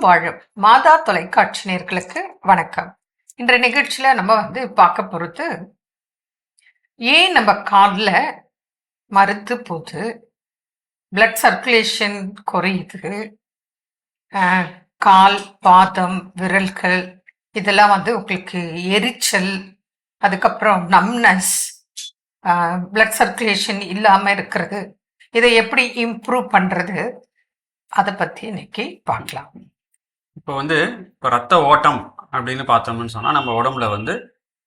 வாழும் மாதா தொலைக்காட்சி நேர்களுக்கு வணக்கம். இன்ற நிகழ்ச்சியில நம்ம வந்து பார்க்க பொறுத்து ஏன் நம்ம காலில் மறுத்து போகுது பிளட் சர்க்குலேஷன் குறையுது ஆஹ், கால் பாதம் விரல்கள் இதெல்லாம் வந்து உங்களுக்கு எரிச்சல் அதுக்கப்புறம் நம்னஸ் பிளட் சர்க்குலேஷன் இல்லாம இருக்கிறது இதை எப்படி இம்ப்ரூவ் பண்றது அதை பத்தி இன்னைக்கு பார்க்கலாம். இப்போ வந்து இப்போ ரத்த ஓட்டம் அப்படின்னு பார்த்தோம்னு சொன்னால் நம்ம உடம்புல வந்து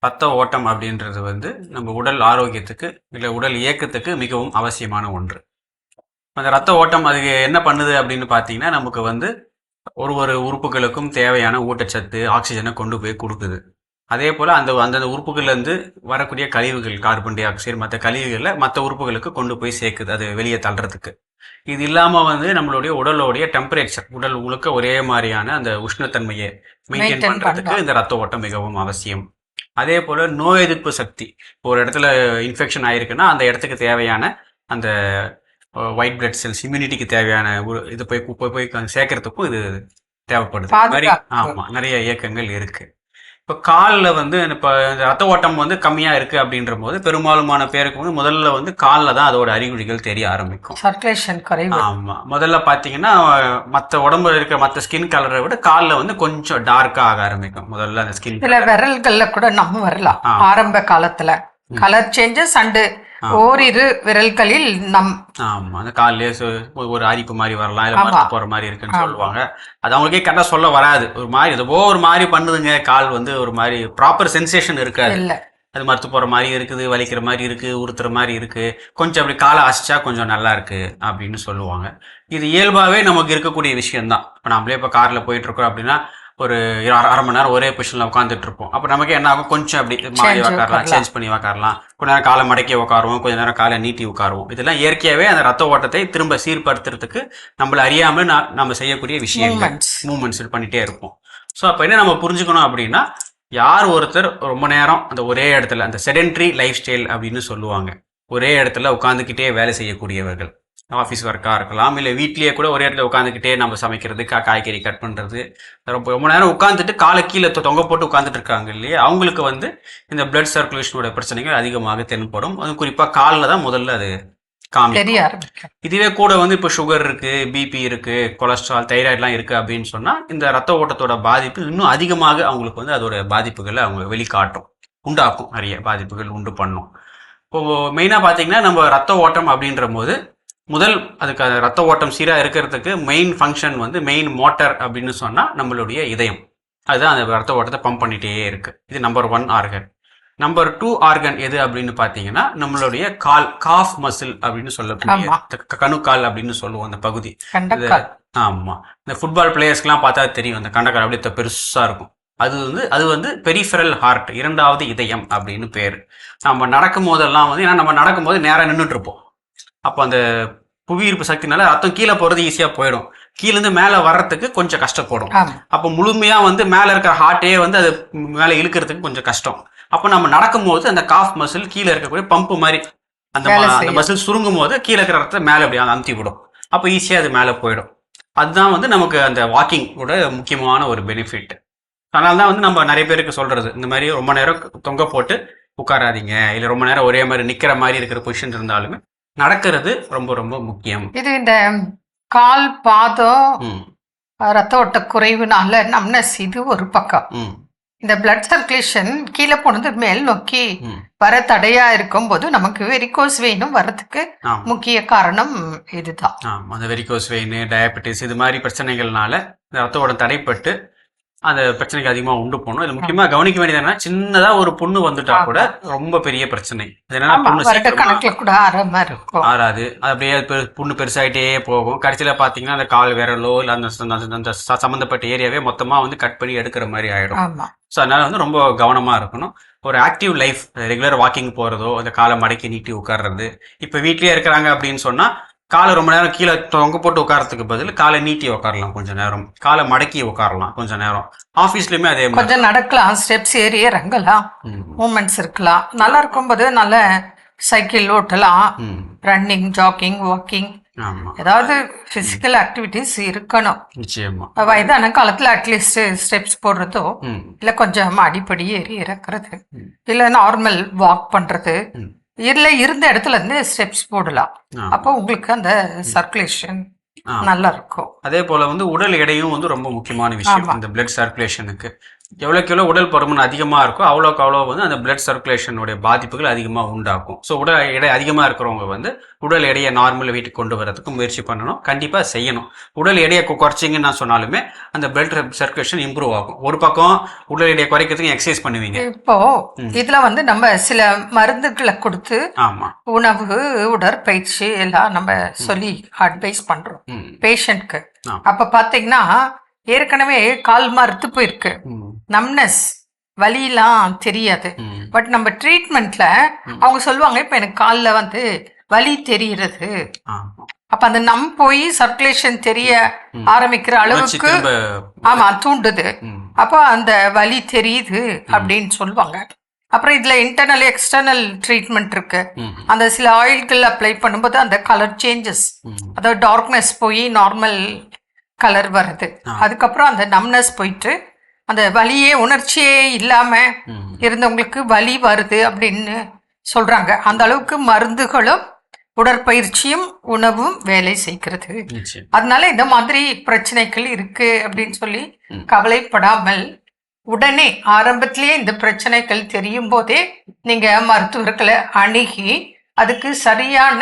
ரத்த ஓட்டம் அப்படின்றது வந்து நம்ம உடல் ஆரோக்கியத்துக்கு இல்லை உடல் இயக்கத்துக்கு மிகவும் அவசியமான ஒன்று. அந்த ரத்த ஓட்டம் அது என்ன பண்ணுது அப்படின்னு பார்த்தீங்கன்னா நமக்கு வந்து ஒரு ஒரு உறுப்புகளுக்கும் தேவையான ஊட்டச்சத்து ஆக்சிஜனை கொண்டு போய் கொடுக்குது. அதே போல் அந்த அந்தந்த உறுப்புகள்லேருந்து வரக்கூடிய கழிவுகள் கார்பன் டை ஆக்சைடு மற்ற கழிவுகளை மற்ற உறுப்புகளுக்கு கொண்டு போய் சேர்க்குது அது வெளியே தள்ளுறதுக்கு இது இல்லாமல் வந்து நம்மளுடைய உடலோடைய டெம்பரேச்சர் உடல் முழுக்க ஒரே மாதிரியான அந்த உஷ்ணத்தன்மையை மெயின்டைன் பண்ணுறதுக்கு. இந்த ரத்த ஓட்டம் மிகவும் அவசியம் அதே போல் நோய் எதிர்ப்பு சக்தி ஒரு இடத்துல இன்ஃபெக்ஷன் ஆயிருக்குன்னா அந்த இடத்துக்கு தேவையான அந்த ஒயிட் பிளட் செல்ஸ் இம்யூனிட்டிக்கு தேவையான ஒரு இது போய் போய் போய் சேர்க்கறதுக்கும் இது தேவைப்படுது மாதிரி பாதுகாப்பு. ஆமா நிறைய இயக்கங்கள் இருக்கு இப்போ காலில் வந்து இப்போ ரத்த ஓட்டம் வந்து கம்மியாக இருக்கு அப்படின்ற போது பெரும்பாலுமான பேருக்கு வந்து முதல்ல வந்து காலில் தான் அதோட அறிகுறிகள் தெரிய ஆரம்பிக்கும். சர்க்குலேஷன் குறைவு. ஆமா. முதல்ல பாத்தீங்கன்னா மற்ற உடம்புல இருக்கிற மற்ற ஸ்கின் கலரை விட காலில் வந்து கொஞ்சம் டார்க்கா ஆக ஆரம்பிக்கும். முதல்ல அந்த ஸ்கின் சில விரல்கள்ல கூட நம்ம வரலாம். ஆரம்ப காலத்துல. Colour changes and. ஓரிரு விரல்களில் நம் ஆமா அந்த கால்லே ஒரு அரிப்பு மாதிரி வரலாம் இல்ல. மரத்து போற மாதிரி இருக்குன்னு. சொல்லுவாங்க. அது அவங்களுக்கே கரெக்டா சொல்ல வராது. ஒரு மாதிரி ஏதோ ஒரு மாதிரி பண்ணுதுங்க கால் வந்து ஒரு மாதிரி ப்ராப்பர் சென்சேஷன் இருக்காது. அது மரத்து போற மாதிரி இருக்குது வலிக்கிற மாதிரி இருக்கு உறுத்துற மாதிரி இருக்கு. கொஞ்சம் அப்படி காலை அசைச்சா கொஞ்சம் நல்லா இருக்கு அப்படின்னு சொல்லுவாங்க. இது இயல்பாவே நமக்கு இருக்கக்கூடிய விஷயம்தான். இப்போ நம்மளே இப்போ கார்ல போயிட்டு இருக்கோம் அப்படின்னா ஒரு அரை மணி நேரம் ஒரே பொசிஷன்ல உட்காந்துட்டு இருப்போம். அப்போ நமக்கு என்ன ஆகும்? கொஞ்சம் அப்படி மாறி உட்காரலாம். சேஞ்ச் பண்ணி உட்காரலாம். கொஞ்ச நேரம் காலை மடக்கி உட்காருவோம் கொஞ்ச நேரம் காலை நீட்டி உட்காருவோம். இதெல்லாம் இயற்கையாவே அந்த ரத்த ஓட்டத்தை திரும்ப சீர்படுத்துறதுக்கு நம்மள அறியாம நா- நம்ம செய்யக்கூடிய விஷயங்கள் மூமெண்ட்ஸ் மூமெண்ட்ஸ் பண்ணிட்டே இருப்போம். ஸோ அப்போ என்ன நம்ம புரிஞ்சுக்கணும் அப்படின்னா யார் ஒருத்தர் ரொம்ப நேரம் அந்த ஒரே இடத்துல அந்த செடென்ட்ரி லைஃப் ஸ்டைல் அப்படின்னு சொல்லுவாங்க. ஒரே இடத்துல உட்காந்துக்கிட்டே வேலை செய்யக்கூடியவர்கள். ஆஃபீஸ் ஒர்க்காக இருக்கலாம். இல்லை வீட்லேயே கூட ஒரே இடத்துல உட்காந்துக்கிட்டே நம்ம சமைக்கிறது கா காய்கறி கட் பண்ணுறது ரொம்ப ரொம்ப நேரம் உட்காந்துட்டு காலை கீழே தொங்க போட்டு உட்காந்துட்டு இருக்காங்க இல்லையா? அவங்களுக்கு வந்து இந்த பிளட் சர்க்குலேஷனோட பிரச்சனைகள் அதிகமாக தென்படும். அது குறிப்பாக காலில் தான் முதல்ல அது காமி தெரிய ஆரம்பிக்கும். இதுவே கூட வந்து இப்போ சுகர் இருக்கு பிபி இருக்கு கொலஸ்ட்ரால் தைராய்டுலாம் இருக்கு அப்படின்னு சொன்னா இந்த ரத்த ஓட்டத்தோட பாதிப்பு இன்னும் அதிகமாக அவங்களுக்கு வந்து அதோட பாதிப்புகளை அவங்க வெளிக்காட்டும். உண்டாக்கும். நிறைய பாதிப்புகள் உண்டு பண்ணும். இப்போ மெயினாக பார்த்தீங்கன்னா நம்ம ரத்த ஓட்டம் அப்படின்ற போது முதல் அதுக்கு அந்த ரத்த ஓட்டம் சீராக இருக்கிறதுக்கு மெயின் ஃபங்க்ஷன் வந்து மெயின் மோட்டார் அப்படின்னு சொன்னால் நம்மளுடைய இதயம். அதுதான் அந்த ரத்த ஓட்டத்தை பம்ப் பண்ணிட்டே இருக்கு. இது number one organ number two organ எது அப்படின்னு பார்த்தீங்கன்னா நம்மளுடைய கால் காஃப் மசில் அப்படின்னு சொல்லக்கூடிய கணுக்கால் அப்படின்னு சொல்லுவோம் அந்த பகுதி. ஆமா. இந்த ஃபுட்பால் பிளேயர்ஸ்க்குலாம் பார்த்தா தெரியும் அந்த கண்டக்கால் அப்படியே பெருசா இருக்கும். அது வந்து அது வந்து பெரிஃபரல் ஹார்ட் இரண்டாவது இதயம் அப்படின்னு பேர். நம்ம நடக்கும் போதெல்லாம் வந்து ஏன்னா நம்ம நடக்கும்போது நேரா நின்றுட்டு இருப்போம். அப்போ அந்த புவியீர்ப்பு சக்தினால ரத்தம் கீழே போறது ஈஸியா போயிடும். கீழேருந்து மேலே வர்றதுக்கு கொஞ்சம் கஷ்டப்படும். அப்போ முழுமையா வந்து மேலே இருக்கிற ஹார்ட்டே வந்து அது மேலே இழுக்கிறதுக்கு கொஞ்சம் கஷ்டம். அப்போ நம்ம நடக்கும்போது அந்த காஃப் மசில் கீழே இருக்கக்கூடிய பம்பு மாதிரி அந்த அந்த. மசில் சுருங்கும் போது கீழே இருக்கிற ரத்தத்தை மேலே அப்படி அமுத்தி விடும். அப்போ ஈஸியாக அது மேலே போயிடும். அதுதான் வந்து நமக்கு அந்த வாக்கிங் கூட முக்கியமான ஒரு பெனிஃபிட் அதனால தான் வந்து நம்ம நிறைய பேருக்கு சொல்றது. இந்த மாதிரி ரொம்ப நேரம் தொங்க போட்டு உட்காராதீங்க. இல்லை ரொம்ப நேரம் ஒரே மாதிரி நிக்கிற மாதிரி இருக்கிற பொசிஷன் இருந்தாலுமே நடக்கிறது ரொம்ப ரொம்ப முக்கியம். இது இந்த கால் பாதம் ரத்த ஓட்ட குறைவுனால நம்னஸ் இது ஒரு பக்கம். இந்த பிளட் சர்க்குலேஷன் கீழே போனது மேல் நோக்கி வர தடையா இருக்கும்போது நமக்கு வெரிகோஸ் வெயினும் வர்றதுக்கு ஆமாம் முக்கிய காரணம் இதுதான். அந்த வெரிகோஸ் வெயின் டயபெட்டிஸ் இது மாதிரி பிரச்சனைகள்னால இந்த ரத்த ஓட்டம் தடைப்பட்டு அந்த பிரச்சனைக்கு அதிகமாக உண்டு போகணும். இது முக்கியமாக கவனிக்க வேண்டியது என்னன்னா சின்னதாக ஒரு புண்ணு வந்துட்டா கூட ரொம்ப பெரிய பிரச்சனை. ஆறாது. அப்படியே புண்ணு பெருசாயிட்டே போகும். கடைசியில் பார்த்தீங்கன்னா அந்த கால் விரலோ இல்லை அந்த அந்த- அந்த ச- சம்மந்தப்பட்ட ஏரியாவே மொத்தமாக வந்து கட் பண்ணி எடுக்கிற மாதிரி ஆயிடும். ஸோ அதனால வந்து ரொம்ப கவனமாக இருக்கணும். ஒரு ஆக்டிவ் லைஃப் ரெகுலர் வாக்கிங் போகிறதோ அந்த காலை மடக்கி நீட்டி உட்கார்றது. இப்போ வீட்லயே இருக்கிறாங்க அப்படின்னு சொன்னால் காலை ரொம்ப நேரம் கீழே தொங்க போட்டு உட்காரத்துக்கு பதில் காலை நீட்டி உட்காரலாம் கொஞ்ச நேரம். காலை மடக்கி உட்காரலாம் கொஞ்ச நேரம். ஆஃபீஸ்லையுமே அதே மாதிரி. கொஞ்சம் நடக்கலாம். ஸ்டெப்ஸ் ஏறி இறங்கலாம். மூமெண்ட்ஸ் இருக்கலாம். நல்லா இருக்கும்போது நல்ல சைக்கிள் ஓட்டலாம். Running jogging walking. ஏதாவது பிசிக்கல் ஆக்டிவிட்டிஸ் இருக்கணும். நிச்சயமா. வயதான காலத்துல அட்லீஸ்ட் ஸ்டெப்ஸ் போடுறதோ இல்ல கொஞ்சம் அடிப்படி ஏறி இறக்குறது. இல்ல நார்மல் வாக் பண்றது. இல்ல இருந்த இடத்துல இருந்து ஸ்டெப்ஸ் போடலாம். அப்போ உங்களுக்கு அந்த சர்க்குலேஷன். நல்லா இருக்கும் அதே போல வந்து உடல் எடையும் வந்து ரொம்ப முக்கியமான விஷயம். இந்த பிளட் சர்க்குலேஷனுக்கு எவ்வளோக்கு எவ்வளோ உடல் பருமன் அதிகமாக இருக்கோ அவ்வளோக்கு அவ்வளோ வந்து அந்த பிளட் சர்க்குலேஷனுடைய பாதிப்புகள் அதிகமாக உண்டாக்கும் ஸோ உடல் எடை அதிகமாக இருக்கிறவங்க வந்து உடல் எடையை நார்மல் வீட்டுக்கு கொண்டு வரதுக்கு முயற்சி பண்ணணும். கண்டிப்பாக செய்யணும். உடல் எடையை குறைச்சிங்கன்னு நான் சொன்னாலுமே அந்த பிளட் சர்க்குலேஷன் இம்ப்ரூவ் ஆகும். ஒரு பக்கம் உடல் எடையை குறைக்கிறதுக்கு எக்ஸசைஸ் பண்ணுவீங்க. இப்போ. இதுல வந்து நம்ம சில மருந்துகளை கொடுத்து ஆமாம் உணவு உடற்பயிற்சி எல்லாம் நம்ம சொல்லி அட்வைஸ் பண்றோம். ம். பேஷண்ட்க்கு. அப்ப பாத்தீங்கன்னா ஏற்கனவே கால் மறுத்து போயிருக்கு. நம்னஸ் வலியெல்லாம் தெரியாது. பட் நம்ம ட்ரீட்மெண்ட்ல. அவங்க சொல்லுவாங்க இப்ப எனக்கு கால்ல வந்து வலி தெரிகிறது அப்ப அந்த நம் போய் சர்க்குலேஷன் தெரிய. ஆரம்பிக்கிற அளவுக்கு ஆமா தூண்டுது. அப்போ அந்த வலி தெரியுது அப்படின்னு சொல்லுவாங்க. அப்புறம் இதுல இன்டர்னல் எக்ஸ்டர்னல் ட்ரீட்மெண்ட் இருக்கு. அந்த சில ஆயில்கள் அப்ளை பண்ணும்போது அந்த கலர் சேஞ்சஸ் அதாவது டார்க்னஸ் போய் நார்மல் கலர் வருது. அதுக்கப்புறம் அந்த நம்னஸ் போயிட்டு அந்த வலியே உணர்ச்சியே இல்லாம இருந்தவங்களுக்கு வலி வருது அப்படின்னு சொல்றாங்க. அந்த அளவுக்கு மருந்துகளும் உடற்பயிற்சியும் உணவும் வேலை செய்கிறது. அதனால இந்த மாதிரி பிரச்சனைகள் இருக்கு அப்படின்னு சொல்லி. கவலைப்படாமல் உடனே ஆரம்பத்திலேயே இந்த பிரச்சனைகள் தெரியும் போதே நீங்க மருத்துவர்களை அணுகி அதுக்கு சரியான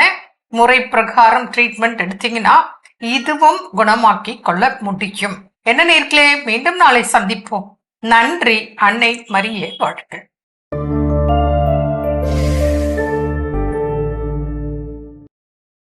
முறை பிரகாரம் ட்ரீட்மெண்ட் எடுத்தீங்கன்னா இதுவும் குணமாக்கி கொள்ள முடியும். என்ன நேர்களே மீண்டும் நாளை சந்திப்போம். நன்றி அன்னை மரியே வாழ்க.